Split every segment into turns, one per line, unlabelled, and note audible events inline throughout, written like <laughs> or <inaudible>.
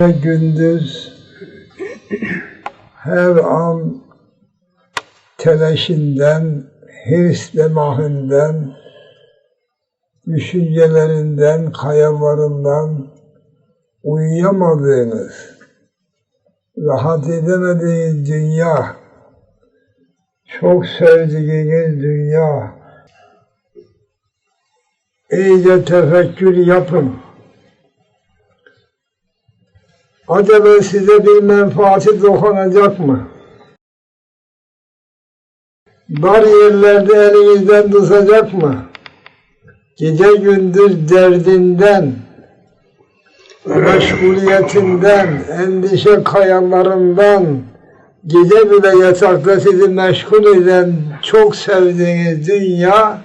ve gündüz her an telaşından, hırs demahından, düşüncelerinden, hayallarından uyuyamadığınız, rahat edemediğiniz dünya, çok sevdiğiniz dünya, iyice tefekkür yapın. Acaba size bir menfaati dokunacak mı? Dar yerlerde elinizden tutacak mı? Gece gündüz derdinden, meşguliyetinden, endişe kayalarından, gece bile yatakta sizi meşgul eden çok sevdiğiniz dünya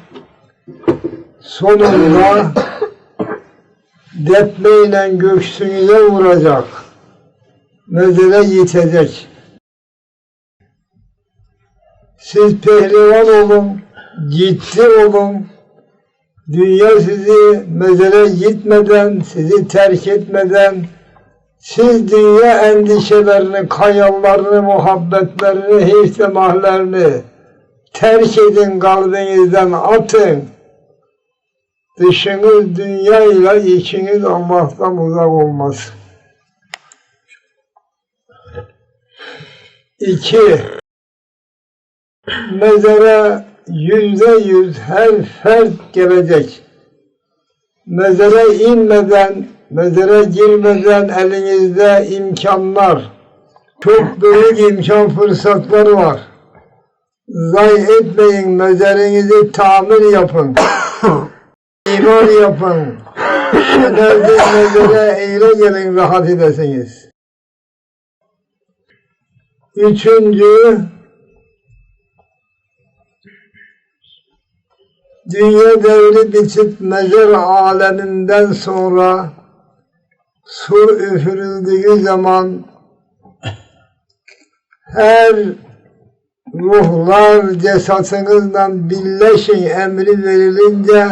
sonunda <coughs> depmeyle göğsünüze vuracak. Mezele yitecek. Siz pehlivan olun, ciddi olun. Dünya sizi mezele gitmeden, sizi terk etmeden, siz dünya endişelerini, kayallarını, muhabbetlerini, ihtimahlerini terk edin kalbinizden, atın. Dışınız dünya ile içiniz Allah'tan uzak olmaz. İki, mezara yüzde yüz her fert gelecek. Mezara inmeden, mezara girmeden elinizde imkanlar, çok büyük imkan fırsatları var. Zayi etmeyin, mezarınızı tamir yapın. <coughs> İman yapın. Mezara eyle gelin rahat edesiniz. Üçüncü, dünya devri bitip mezar aleminden sonra sur üfürüldüğü zaman her ruhlar cesatinizle birleşin emri verilince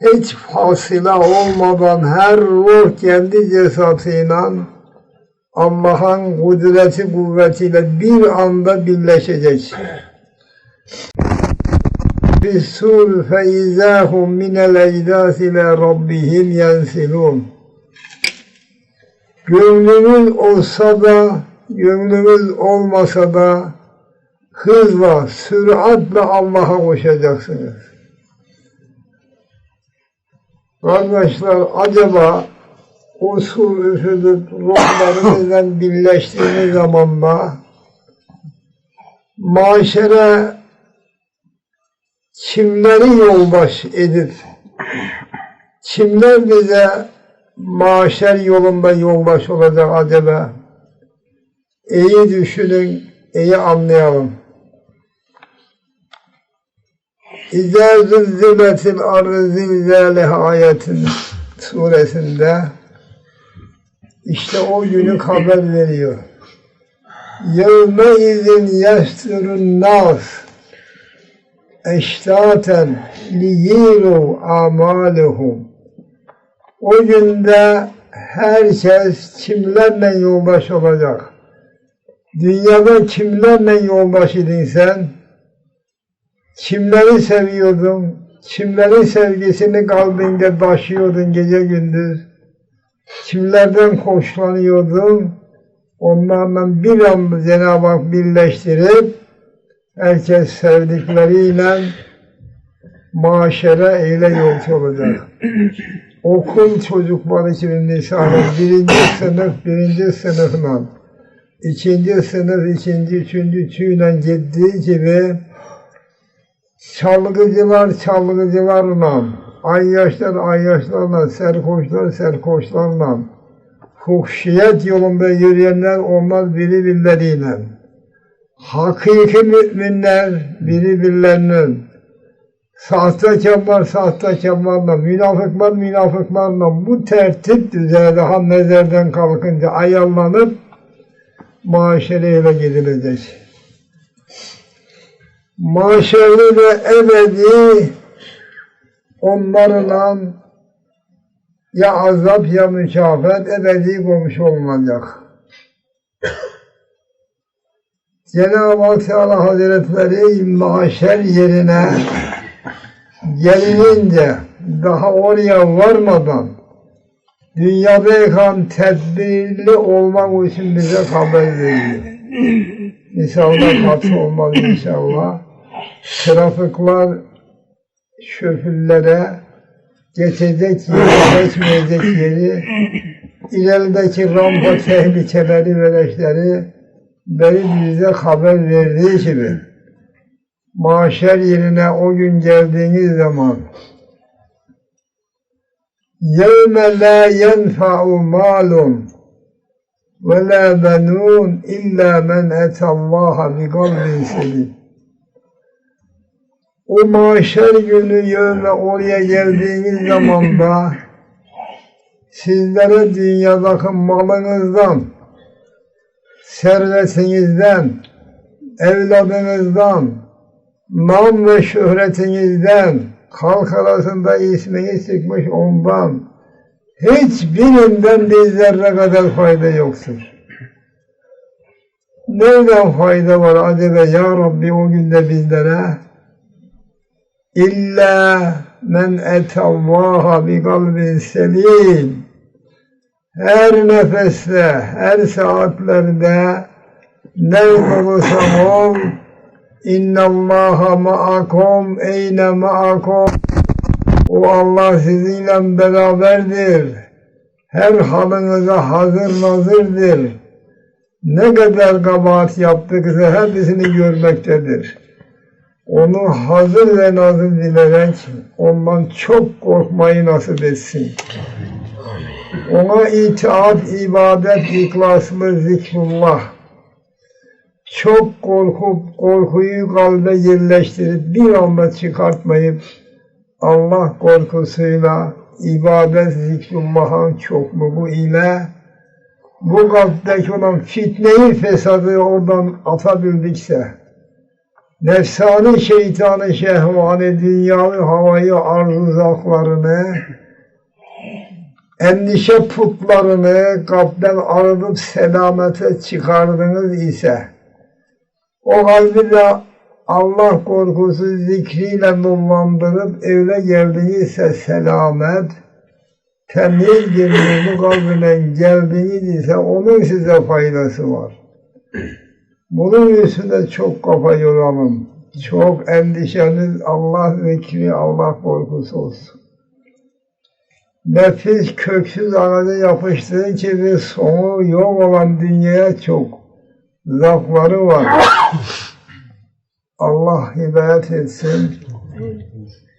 hiç fasıla olmadan her ruh kendi cesatıyla Allah'ın kudreti kuvvetiyle bir anda birleşecek. Bisur feizahum minel ecdas ile rabbihim yensilun. Gönlümüz olsa da, gönlümüz olmasa da hızla, süratle Allah'a koşacaksınız. Kardeşler acaba o su üfürüp ruhlarımızla birleştiğimiz zamanda maşere kimleri yoldaş edip kimler bize maşer yolunda yoldaş olacak acaba? İyi düşünün, iyi anlayalım. İzâ zülziletil ardı zilzâleha ayetin suresinde işte o günü haber veriyor. Yevme izin yesturun nas eştaten liyiru amaluhum. O günde herkes kimlerle yoldaş olacak? Dünyada kimlerle yoldaş idin sen? Kimleri seviyordun? Kimlerin sevgisini kalbinde taşıyordun gece gündüz? Kimlerden hoşlanıyordun? Onlarla bir anda Cenab-ı Hak birleştirip herkes sevdikleriyle maşere eyle yolcu olacak. <clears throat> Okul çocukları için misali birinci sınıf birinci sınıfla ikinci sınıf ikinci üçüncü üçüyle gittiği gibi çalgıcılar çalgıcılarla ayyaşlar ayyaşlarla serkoşlar serkoşlarla. Fuhşiyet yolunda yürüyenler onlar birbirleriyle. Hakiki müminler birbirlerinin sahtekarlar sahtekarlarla, münafıklar münafıklarla bu tertip düzeye daha mezardan kalkınca ayarlanıp maşereyle gidilecek. Maşeri ve ebedi onlarla ya azap ya mükafat ebedi komşu olmayacak. <coughs> Cenab-ı Hak Teala Hazretleri mahşer yerine gelinince daha oraya varmadan dünyadayken tedbirli olmak için bize haber veriyor. İnşallah <coughs> katı olmaz inşallah. Trafikler şoförlere geçecek yeri, geçmeyecek yeri, ilerideki rampa tehlikeleri, veleşleri beri bize haber verdiği gibi mahşer yerine o gün geldiğiniz zaman يَوْمَ لَا يَنْفَعُ مَالٌ وَلَا بَنُونَ اِلَّا مَنْ اَتَى اللّٰهَ بِقَلْبٍ سَلِيمٍ o mahşer günü yevme oraya geldiğiniz zaman <laughs> da sizlere dünyadaki malınızdan, servetinizden, evladınızdan, nam ve şöhretinizden, halk arasında ismini çıkmış ondan, hiçbirinden bir zerre kadar fayda yoktur. Nereden fayda var acaba ya Rabbi o günde bizlere? İlla men etallaha bi kalbin selim. Her nefeste, her saatlerde nerede olursan ol, İnnallaha ma'akum eyne ma'akum. O Allah sizinle beraberdir. Her halınıza hazır nazırdır. Ne kadar kabahat yaptıksa hepsini görmektedir. Onu hazır ve nazır dilerek ondan çok korkmayı nasip etsin. Ona itaat, ibadet, ihlaslı zikrullah. Çok korkup korkuyu kalbe yerleştirip bir anda çıkartmayıp Allah korkusuyla ibadet zikrullahın çokluğu ile bu kalpteki olan fitneyi fesadı oradan atabildikse nefsani şeytanı şehvani dünyalı havayı arzu zaklarını endişe putlarını kalpten arınıp selamete çıkardınız ise o kalbi de Allah korkusu zikriyle nurlandırıp evine geldiyse selamet, temiz bir nurlu kalbine geldiğiniz ise onun size faydası var. Bunun üstünde çok kafa yoralım. Çok endişeniz Allah zikri, Allah korkusu olsun. Nefis köksüz ağaca yapıştığı gibi sonu yok olan dünyaya çok lafları var. Allah hidayet etsin.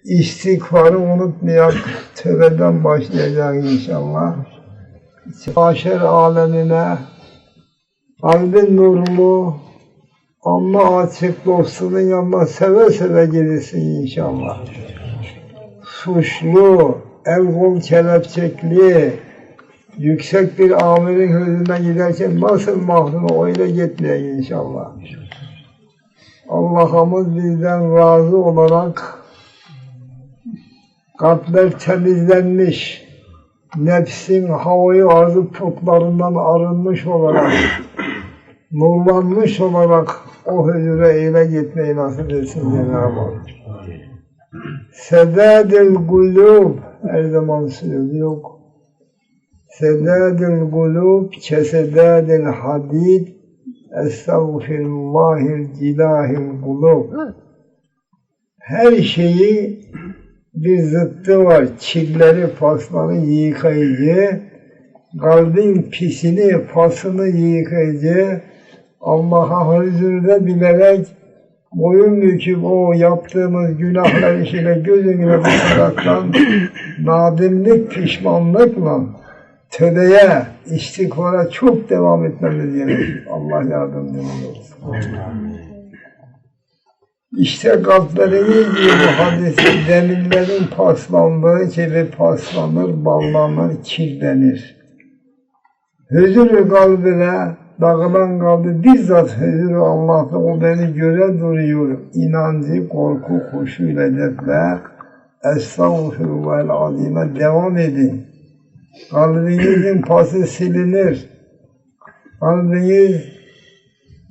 İstiğfarı unutmayak. Tövbeden başlayacak inşallah. Haşer alemine kalbin nurlu Allah açık dostunun yanına seve seve gelirsin inşallah. Suçlu, el kol kelepçekli, yüksek bir amirin hızına giderken nasıl mahzunu öyle gitmeye inşallah. Allah'ımız bizden razı olarak kalpler temizlenmiş, nefsin havayı arzu putlarından arınmış olarak, nurlanmış olarak o huzura eyle gitmeyi nasip etsin Cenab-ı Hak. Sedadil gulub her zaman söylüyor. Sedadil gulub kesedadil hadid Estağfirullahil cilahil kulub. Her şeyi bir zıttı var. Çilleri, pasları yıkayıcı, kalbin pisini, pasını yıkayıcı, Allah'a huzurda bilerek boyun büküp o yaptığımız günahlar işiyle gözüne bakaraktan nadimlik, pişmanlıkla tövbeye, istikbara çok devam etmemiz gerekiyor. Allah yardımcımız olsun. İşte kalplerimiz diyor bu hadisi demirlerin paslandığı gibi paslanır, ballanır, kirlenir. Huzur kalbine dağılan kalbi bizzat huzur Allah'ta o beni göre duruyor. İnancı, korku, huşu ile edepler Estağfurullah azime devam edin. Kalbinizin pası silinir. Kalbiniz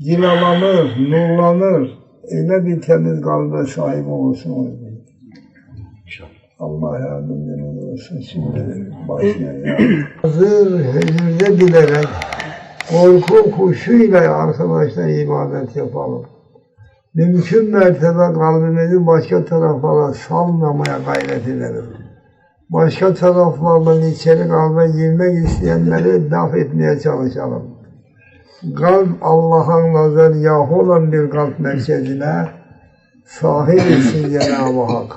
cilalanır, nurlanır. Öyle bir temiz kalbe sahip olursunuz. Allah yardımcınız olsun şimdi başlayın ya. Hazır huzurda bilerek korku kuşuyla arkadaşlar ibadet yapalım. Mümkün mertebe kalbimizi başka taraflara salmamaya gayret edelim. Başka taraflardan içeri kalbe girmek isteyenleri daf etmeye çalışalım. Kalp Allah'ın nazargahı olan bir kalp merkezine sahip etsin Cenab-ı Hak.